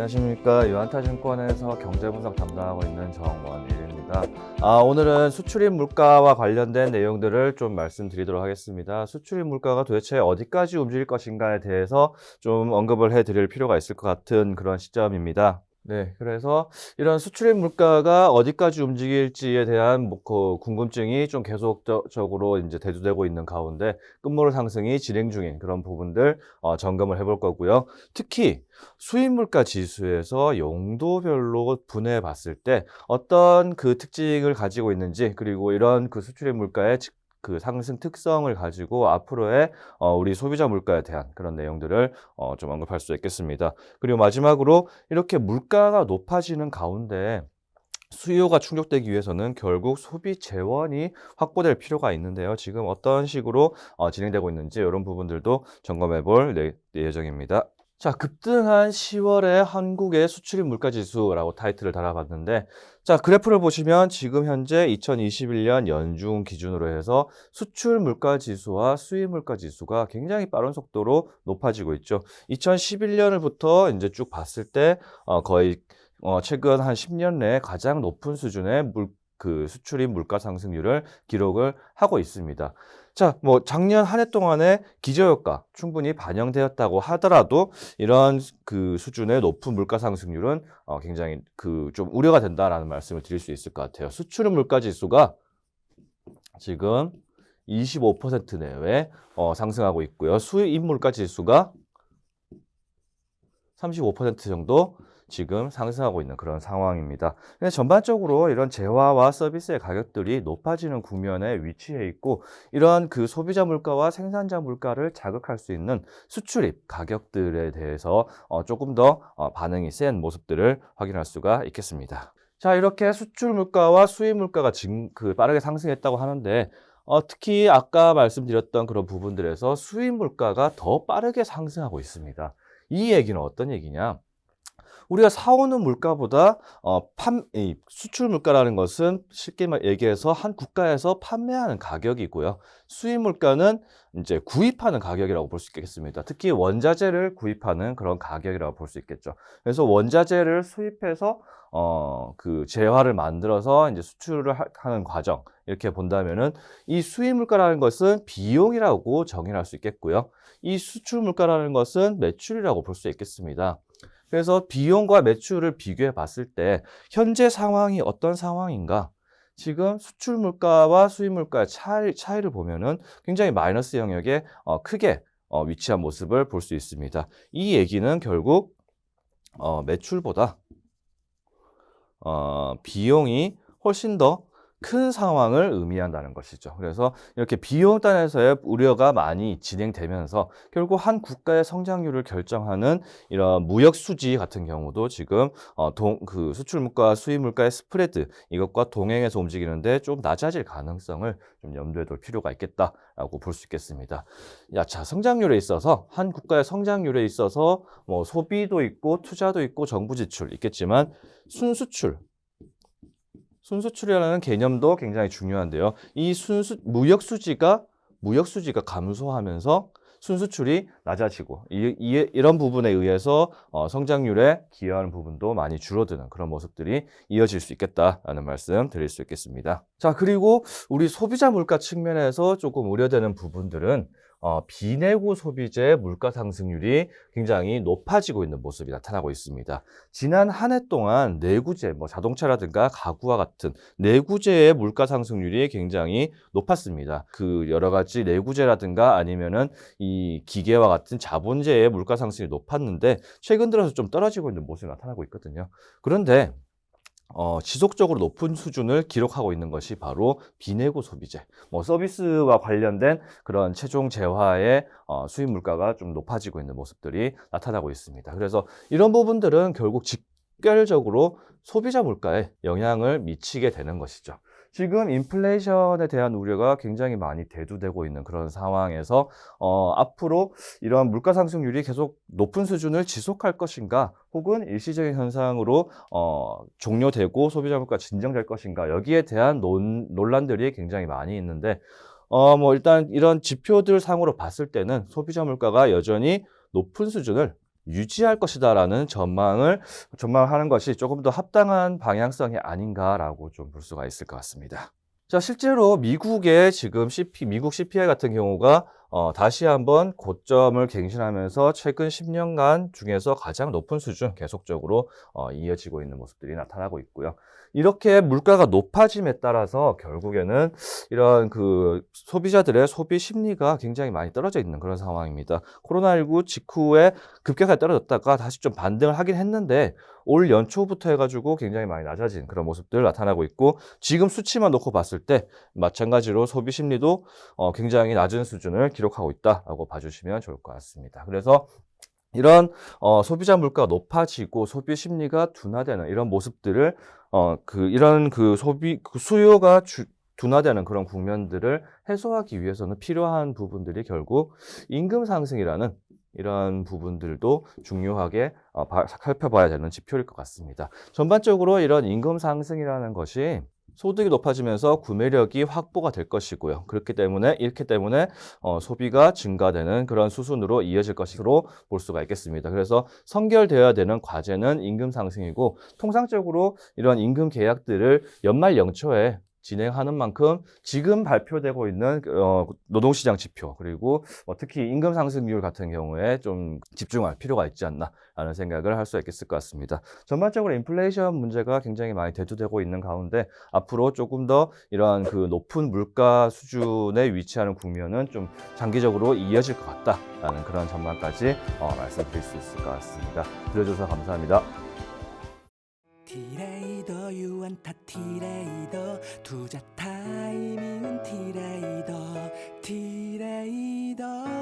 안녕하십니까 유한타증권에서 경제분석 담당하고 있는 정원일입니다. 아, 오늘은 수출입 물가와 관련된 내용들을 좀 말씀드리도록 하겠습니다. 수출입 물가가 도대체 어디까지 움직일 것인가에 대해서 좀 언급을 해드릴 필요가 있을 것 같은 그런 시점입니다. 네, 그래서 이런 수출입 물가가 어디까지 움직일지에 대한 뭐, 그 궁금증이 좀 계속적으로 이제 대두되고 있는 가운데 끝물 상승이 진행 중인 그런 부분들 어, 점검을 해볼 거고요. 특히 수입 물가 지수에서 용도별로 분해해 봤을 때 어떤 그 특징을 가지고 있는지 그리고 이런 그 수출입 물가의 즉- 그 상승 특성을 가지고 앞으로의 어, 우리 소비자 물가에 대한 그런 내용들을 어, 좀 언급할 수 있겠습니다. 그리고 마지막으로 이렇게 물가가 높아지는 가운데 수요가 충족되기 위해서는 결국 소비 재원이 확보될 필요가 있는데요. 지금 어떤 식으로 어, 진행되고 있는지 이런 부분들도 점검해 볼 네, 예정입니다. 자, 급등한 10월의 한국의 수출입 물가 지수라고 타이틀을 달아봤는데, 자, 그래프를 보시면 지금 현재 2021년 연중 기준으로 해서 수출 물가 지수와 수입 물가 지수가 굉장히 빠른 속도로 높아지고 있죠. 2011년을부터 이제 쭉 봤을 때, 어, 거의 어, 최근 한 10년 내에 가장 높은 수준의 물, 그 수출입 물가 상승률을 기록을 하고 있습니다. 자, 뭐 작년 한 해 동안의 기저효과 충분히 반영되었다고 하더라도 이런 그 수준의 높은 물가 상승률은 어, 굉장히 그 좀 우려가 된다라는 말씀을 드릴 수 있을 것 같아요. 수출입 물가 지수가 지금 25% 내외 어, 상승하고 있고요. 수입 물가 지수가 35% 정도 지금 상승하고 있는 그런 상황입니다. 근데 전반적으로 이런 재화와 서비스의 가격들이 높아지는 국면에 위치해 있고 이러한 그 소비자 물가와 생산자 물가를 자극할 수 있는 수출입 가격들에 대해서 어, 조금 더 어, 반응이 센 모습들을 확인할 수가 있겠습니다. 자, 이렇게 수출 물가와 수입 물가가 지금 그 빠르게 상승했다고 하는데 어, 특히 아까 말씀드렸던 그런 부분들에서 수입 물가가 더 빠르게 상승하고 있습니다. 이 얘기는 어떤 얘기냐? 우리가 사오는 물가보다 어, 판, 이 수출 물가라는 것은 쉽게 말- 얘기해서 한 국가에서 판매하는 가격이고요. 수입 물가는 이제 구입하는 가격이라고 볼 수 있겠습니다. 특히 원자재를 구입하는 그런 가격이라고 볼 수 있겠죠. 그래서 원자재를 수입해서 어, 그 재화를 만들어서 이제 수출을 하, 하는 과정 이렇게 본다면은 이 수입 물가라는 것은 비용이라고 정의할 수 있겠고요. 이 수출 물가라는 것은 매출이라고 볼 수 있겠습니다. 그래서 비용과 매출을 비교해 봤을 때 현재 상황이 어떤 상황인가? 지금 수출 물가와 수입 물가의 차이, 차이를 보면은 굉장히 마이너스 영역에 어, 크게 어, 위치한 모습을 볼 수 있습니다. 이 얘기는 결국 어, 매출보다 어, 비용이 훨씬 더 큰 상황을 의미한다는 것이죠. 그래서 이렇게 비용 단에서의 우려가 많이 진행되면서 결국 한 국가의 성장률을 결정하는 이런 무역 수지 같은 경우도 지금 어, 동, 그 수출 물가, 수입 물가의 스프레드 이것과 동행해서 움직이는데 좀 낮아질 가능성을 좀 염두에 둘 필요가 있겠다라고 볼 수 있겠습니다. 야, 자, 성장률에 있어서 한 국가의 성장률에 있어서 뭐 소비도 있고 투자도 있고 정부 지출 있겠지만 순수출 순수출이라는 개념도 굉장히 중요한데요. 이 순수 무역 수지가 무역 수지가 감소하면서 순수출이 낮아지고 이, 이, 이 런 부분에 의해서 어, 성장률에 기여하는 부분도 많이 줄어드는 그런 모습들이 이어질 수 있겠다라는 말씀 드릴 수 있겠습니다. 자 그리고 우리 소비자 물가 측면에서 조금 우려되는 부분들은 어, 비내구 소비재 물가 상승률이 굉장히 높아지고 있는 모습이 나타나고 있습니다. 지난 한 해 동안 내구재, 뭐 자동차라든가 가구와 같은 내구재의 물가 상승률이 굉장히 높았습니다. 그 여러 가지 내구재라든가 아니면은 이 기계와 같은 자본재의 물가 상승이 높았는데 최근 들어서 좀 떨어지고 있는 모습이 나타나고 있거든요. 그런데 어, 지속적으로 높은 수준을 기록하고 있는 것이 바로 비내구 소비재, 뭐 서비스와 관련된 그런 최종 재화의 어, 수입 물가가 좀 높아지고 있는 모습들이 나타나고 있습니다. 그래서 이런 부분들은 결국 직결적으로 소비자 물가에 영향을 미치게 되는 것이죠. 지금 인플레이션에 대한 우려가 굉장히 많이 대두되고 있는 그런 상황에서 어, 앞으로 이러한 물가 상승률이 계속 높은 수준을 지속할 것인가 혹은 일시적인 현상으로 어, 종료되고 소비자 물가 진정될 것인가 여기에 대한 논, 논란들이 굉장히 많이 있는데 어, 뭐 일단 이런 지표들 상으로 봤을 때는 소비자 물가가 여전히 높은 수준을 유지할 것이다라는 전망을 전망하는 것이 조금 더 합당한 방향성이 아닌가라고 좀 볼 수가 있을 것 같습니다. 자, 실제로 미국의 지금 CP, 미국 CPI 같은 경우가 어, 다시 한번 고점을 갱신하면서 최근 10년간 중에서 가장 높은 수준 계속적으로 어, 이어지고 있는 모습들이 나타나고 있고요. 이렇게 물가가 높아짐에 따라서 결국에는 이런 그 소비자들의 소비 심리가 굉장히 많이 떨어져 있는 그런 상황입니다. 코로나19 직후에 급격하게 떨어졌다가 다시 좀 반등을 하긴 했는데 올 연초부터 해가지고 굉장히 많이 낮아진 그런 모습들 나타나고 있고 지금 수치만 놓고 봤을 때 마찬가지로 소비 심리도 어, 굉장히 낮은 수준을 기록하고 있다라고 봐주시면 좋을 것 같습니다. 그래서 이런 어, 소비자 물가가 높아지고 소비 심리가 둔화되는 이런 모습들을 어, 그 이런 그 소비 그 수요가 주, 둔화되는 그런 국면들을 해소하기 위해서는 필요한 부분들이 결국 임금 상승이라는 이런 부분들도 중요하게 어, 봐- 살펴봐야 되는 지표일 것 같습니다. 전반적으로 이런 임금 상승이라는 것이 소득이 높아지면서 구매력이 확보가 될 것이고요. 그렇기 때문에 이렇기 때문에 어, 소비가 증가되는 그런 수순으로 이어질 것으로 볼 수가 있겠습니다. 그래서 선결되어야 되는 과제는 임금 상승이고 통상적으로 이런 임금 계약들을 연말 연초에 진행하는 만큼 지금 발표되고 있는 어, 노동시장 지표 그리고 뭐 특히 임금 상승률 같은 경우에 좀 집중할 필요가 있지 않나라는 생각을 할 수 있겠을 것 같습니다. 전반적으로 인플레이션 문제가 굉장히 많이 대두되고 있는 가운데 앞으로 조금 더 이러한 그 높은 물가 수준에 위치하는 국면은 좀 장기적으로 이어질 것 같다라는 그런 전망까지 어, 말씀드릴 수 있을 것 같습니다. 들어줘서 감사합니다. 티레이더 유안타 티레이더 투자 타이밍은 티레이더 티레이더